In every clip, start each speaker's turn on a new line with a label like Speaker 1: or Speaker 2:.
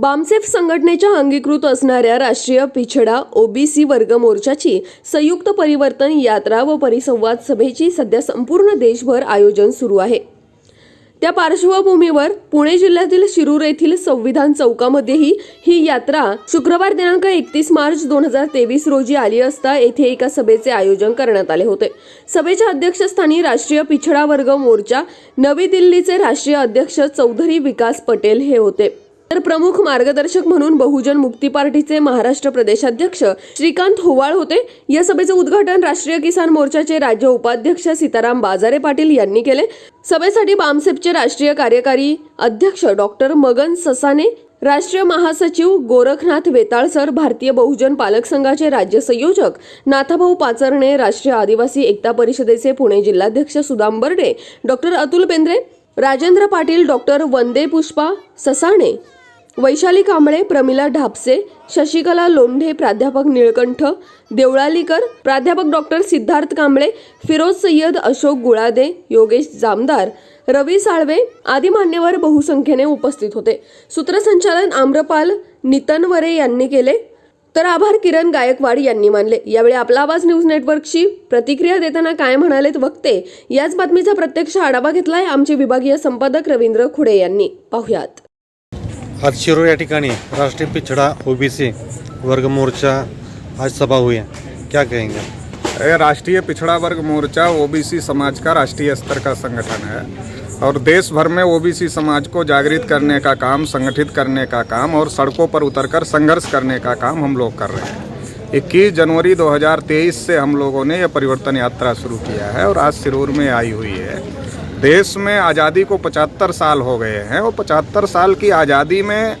Speaker 1: बामसेफ संघटनेच्या अंगीकृत असणाऱ्या राष्ट्रीय पिछडा ओबीसी वर्ग मोर्चाची संयुक्त परिवर्तन यात्रा व परिसंवाद सभेची सध्या संपूर्ण देशभर आयोजन सुरू आहे. त्या पार्श्वभूमीवर पुणे जिल्ह्यातील शिरूर येथील संविधान चौकामध्येही ही यात्रा शुक्रवार दिनांक एकतीस मार्च दोन हजार तेवीस रोजी आली असता येथे एका सभेचे आयोजन करण्यात आले होते. सभेच्या अध्यक्षस्थानी राष्ट्रीय पिछडा वर्ग मोर्चा नवी दिल्लीचे राष्ट्रीय अध्यक्ष चौधरी विकास पटेल हे होते. तर प्रमुख मार्गदर्शक म्हणून बहुजन मुक्ती पार्टीचे महाराष्ट्र प्रदेशाध्यक्ष श्रीकांत होवाळ होते. या सभेचं उद्घाटन राष्ट्रीय किसान मोर्चाचे राज्य उपाध्यक्ष सीताराम बाजारे पाटील यांनी केले. सभेसाठी बामसेपचे राष्ट्रीय कार्यकारी अध्यक्ष डॉक्टर मगन ससाने राष्ट्रीय महासचिव गोरखनाथ वेताळसर भारतीय बहुजन पालक संघाचे राज्य संयोजक नाथाभाऊ पाचरणे राष्ट्रीय आदिवासी एकता परिषदेचे पुणे जिल्हाध्यक्ष सुदाम बर्डे डॉक्टर अतुल बेंद्रे राजेंद्र पाटील डॉक्टर वंदे पुष्पा ससाणे वैशाली कांबळे प्रमिला ढापसे शशिकला लोंढे प्राध्यापक निळकंठ देवळालीकर प्राध्यापक डॉक्टर सिद्धार्थ कांबळे फिरोज सय्यद अशोक गुळादे योगेश जामदार रवी साळवे आदी मान्यवर बहुसंख्येने उपस्थित होते. सूत्रसंचालन आम्रपाल नितनवरे यांनी केले. तर आभार किरण गायकवाड यांनी मानले. यावेळी आपला आवाज न्यूज नेटवर्कशी प्रतिक्रिया देताना काय म्हणालेत वक्ते याच बातमीचा प्रत्यक्ष आढावा घेतलाय आमचे विभागीय संपादक रवींद्र खुडे यांनी. पाहुयात.
Speaker 2: आज शिरूर या ठिकाणी राष्ट्रीय पिछड़ा ओबीसी वर्ग मोर्चा आज सभा हुई है। क्या कहेंगे?
Speaker 3: राष्ट्रीय पिछड़ा वर्ग मोर्चा ओबीसी समाज का राष्ट्रीय स्तर का संगठन है और देश भर में ओबीसी समाज को जागृत करने का काम, संगठित करने का काम और सड़कों पर उतरकर संघर्ष करने का काम हम लोग कर रहे हैं। 21 जनवरी 2023 से हम लोगों ने यह परिवर्तन यात्रा शुरू किया है और आज सिरूर में आई हुई है। देश में आज़ादी को 75 साल हो गए हैं। और 75 साल की आज़ादी में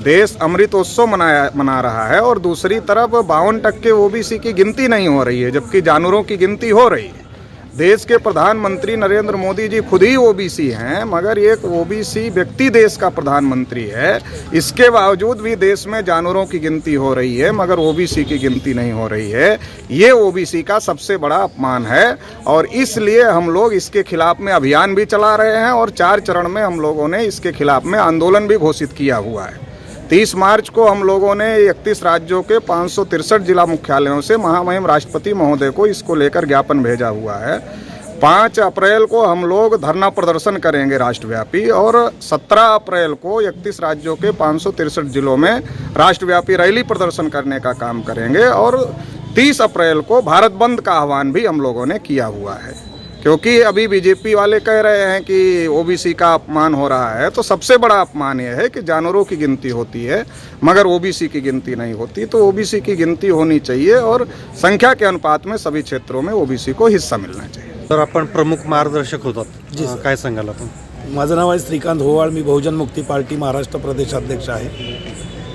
Speaker 3: देश अमृतोत्सव मनाया, मना रहा है और दूसरी तरफ़ बावन टक्के ओबीसी की गिनती नहीं हो रही है, जबकि जानवरों की गिनती हो रही है। देश के प्रधानमंत्री नरेंद्र मोदी जी खुद ही ओबीसी हैं, मगर एक ओबीसी व्यक्ति देश का प्रधानमंत्री है। इसके बावजूद भी देश में जानवरों की गिनती हो रही है, मगर ओबीसी की गिनती नहीं हो रही है। ये ओबीसी का सबसे बड़ा अपमान है, और इसलिए हम लोग इसके खिलाफ में अभियान भी चला रहे हैं, और चार चरण में हम लोगों ने इसके खिलाफ में आंदोलन भी घोषित किया हुआ है। तीस मार्च को हम लोगों ने इकतीस राज्यों के पाँच जिला मुख्यालयों से महामहिम राष्ट्रपति महोदय को इसको लेकर ज्ञापन भेजा हुआ है। पाँच अप्रैल को हम लोग धरना प्रदर्शन करेंगे राष्ट्रव्यापी और 17 अप्रैल को इकतीस राज्यों के पाँच जिलों में राष्ट्रव्यापी रैली प्रदर्शन करने का काम करेंगे और 30 अप्रैल को भारत बंद का आह्वान भी हम लोगों ने किया हुआ है। क्योंकि अभी बीजेपी वाले कह रहे हैं कि ओबीसी का अपमान हो रहा है तो सबसे बड़ा अपमान यह है कि जानवरों की गिनती होती है मगर ओबीसी की गिनती नहीं होती तो ओबीसी की गिनती होनी चाहिए और संख्या के अनुपात में सभी क्षेत्रों में ओबीसी को हिस्सा मिलना चाहिए।
Speaker 2: तर आपण प्रमुख मार्गदर्शक होतात.
Speaker 4: जी.
Speaker 2: काय सांगाल आपण?
Speaker 4: माझं नाव आहे श्रीकांत होवाळ मी बहुजन मुक्ती पार्टी महाराष्ट्र प्रदेशाध्यक्ष आहे.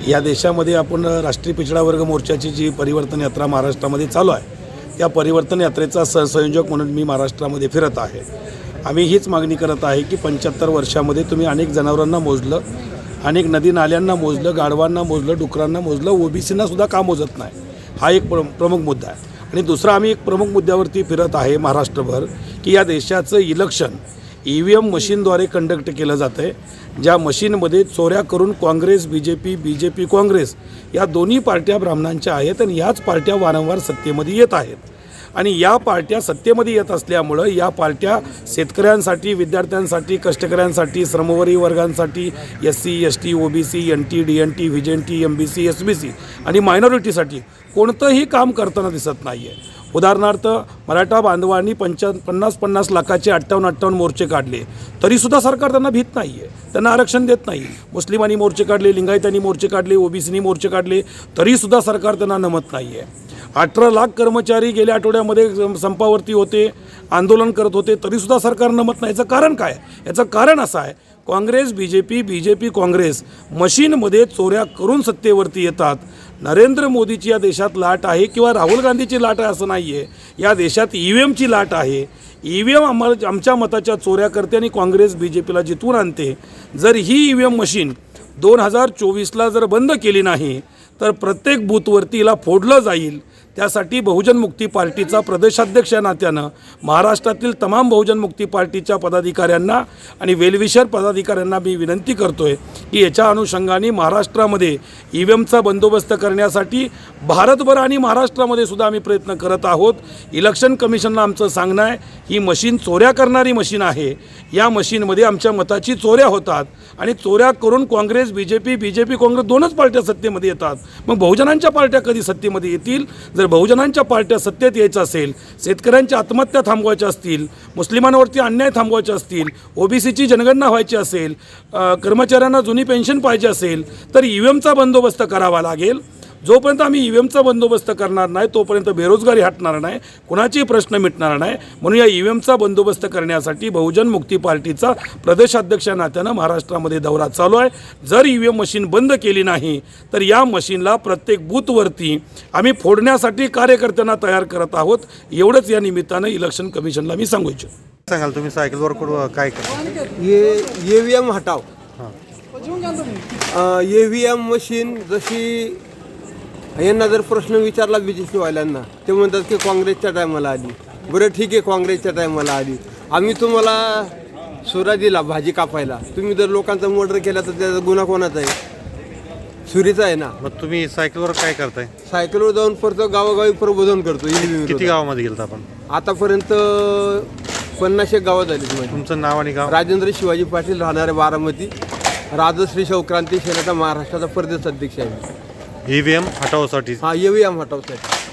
Speaker 4: या देशामध्ये आपण राष्ट्रीय पिछडा वर्ग मोर्चाची जी परिवर्तन यात्रा महाराष्ट्रामध्ये चालू आहे त्या परिवर्तन यात्रेचा सहसंयोजक म्हणून मी महाराष्ट्रामध्ये फिरत आहे. आम्ही हीच मागणी करत आहे की पंच्याहत्तर वर्षामध्ये तुम्ही अनेक जनावरांना मोजलं अनेक नदी नाल्यांना मोजलं गाढवांना मोजलं डुकरांना मोजलं ओबीसींना सुद्धा का मोजत नाही? हा एक प्र प्रमुख मुद्दा आहे. आणि दुसरा आम्ही एक प्रमुख मुद्द्यावरती फिरत आहे महाराष्ट्रभर की या देशाचं इलेक्शन ई व्ही एम मशीनद्वारे कंडक्ट केलं जातं आहे ज्या मशीनमध्ये चोऱ्या करून Congress B J P B J P Congress या दोन्ही पार्ट्या ब्राह्मणांच्या आहेत आणि याच पार्ट्या वारंवार सत्तेमध्ये येत आहेत. आणि या पार्ट्या सत्तेमध्ये येत असल्यामुळं या पार्ट्या शेतकऱ्यांसाठी विद्यार्थ्यांसाठी कष्टकऱ्यांसाठी श्रमवरी वर्गांसाठी S C S T O B C N T D N T V N T M B C S B C आणि मायनॉरिटीसाठी कोणतंही काम करताना दिसत नाही आहे उदाहरणार्थ मराठा बांधवांनी पंचा पन्नास पन्नास लाखाचे अठ्ठावन्न अठ्ठावन्न मोर्चे काढले. तरीसुद्धा सरकार त्यांना भीत नाही आहे त्यांना आरक्षण देत नाही. मुस्लिमांनी मोर्चे काढले लिंगायतांनी मोर्चे काढले ओबीसीनी मोर्चे काढले तरीसुद्धा सरकार त्यांना नमत नाही आहे अठरा लाख कर्मचारी गेल्या आठवड्यामध्ये संपावरती होते आंदोलन करत होते तरीसुद्धा सरकार नमत नाही. याचं कारण काय? याचं कारण असं आहे Congress B J P B J P Congress मशीनमध्ये चोऱ्या करून सत्तेवरती येतात. नरेंद्र मोदीची या देशात लाट आहे किंवा राहुल गांधीची लाट आहे असं नाही आहे या देशात ई व्ही एमची लाट आहे. ई व्ही एम आम्हाला आमच्या मताच्या चोऱ्या करते आणि काँग्रेस बी जे पीला जितून आणते. जर ही ई व्ही एम मशीन दोन हजार चोवीसला जर बंद केली नाही तर प्रत्येक बूथवरती हिला फोडलं जाईल. त्यासाठी बहुजन मुक्ती पार्टीचा प्रदेशाध्यक्ष या नात्यानं महाराष्ट्रातील तमाम बहुजन मुक्ती पार्टीच्या पदाधिकाऱ्यांना आणि वेलविशर पदाधिकाऱ्यांना मी विनंती करतोय की याच्या अनुषंगाने महाराष्ट्रामध्ये ई व्ही एमचा बंदोबस्त करण्यासाठी भारतभर आणि महाराष्ट्रामध्ये सुद्धा आम्ही प्रयत्न करत आहोत. इलेक्शन कमिशनला आमचं सांगणं आहे ही मशीन चोऱ्या करणारी मशीन आहे. या मशीनमध्ये आमच्या मताची चोऱ्या होतात आणि चोऱ्या करून Congress B J P B J P Congress दोनच पार्ट्या सत्तेमध्ये येतात. मग बहुजनांच्या पार्ट्या कधी सत्तेमध्ये येतील? जर बहुजनांच्या पार्ट्या सत्तेत यायचं असेल शेतकऱ्यांच्या आत्महत्या थांबवायच्या असतील मुस्लिमांवरती अन्याय थांबवायचे असतील ओबीसीची जनगणना व्हायची असेल कर्मचाऱ्यांना जुनी पेन्शन पाहिजे असेल तर ई व्ही एमचा बंदोबस्त करावा लागेल. जोपर्यंत आम्ही ई व्ही एमचा बंदोबस्त करणार नाही तोपर्यंत बेरोजगारी हटणार नाही कुणाचेही प्रश्न मिटणार नाही. म्हणून या ई व्ही एमचा बंदोबस्त करण्यासाठी बहुजन मुक्ती पार्टीचा प्रदेशाध्यक्ष नात्यानं महाराष्ट्रामध्ये दौरा चालू आहे. जर ई व्ही एम मशीन बंद केली नाही तर या मशीनला प्रत्येक बूथवरती आम्ही फोडण्यासाठी कार्यकर्त्यांना तयार करत आहोत. एवढंच या निमित्तानं इलेक्शन कमिशनला मी सांगू इच्छितो.
Speaker 2: सांगाल तुम्ही सायकलवर कुठं काय
Speaker 5: ये ए व्ही एम हटाव ए व्ही एम मशीन जशी यांना जर प्रश्न विचारला बी जे ते म्हणतात की काँग्रेसच्या टायमाला आली. बरं ठीक आहे काँग्रेसच्या टायमाला आली. आम्ही तुम्हाला सुरा दिला भाजी कापायला. तुम्ही जर लोकांचा मर्डर केला तर त्याचा गुन्हा कोणाचा आहे? सुरीचा आहे ना.
Speaker 2: मग तुम्ही सायकलवर काय करताय?
Speaker 5: सायकलवर जाऊन परत गावोगावी प्रबोधन करतो
Speaker 2: किती. गावामध्ये गेलता आपण?
Speaker 5: आतापर्यंत पन्नास एक गावं झालीत माझी.
Speaker 2: तुमचं नाव आणि गाव?
Speaker 5: राजेंद्र शिवाजी पाटील राहणारे बारामती. राजश्री शवक्रांती सेनेचा महाराष्ट्राचा प्रदेश अध्यक्ष आहे
Speaker 2: ई व्ही एम हटावसाठी
Speaker 5: हा येऊया हटावसाठी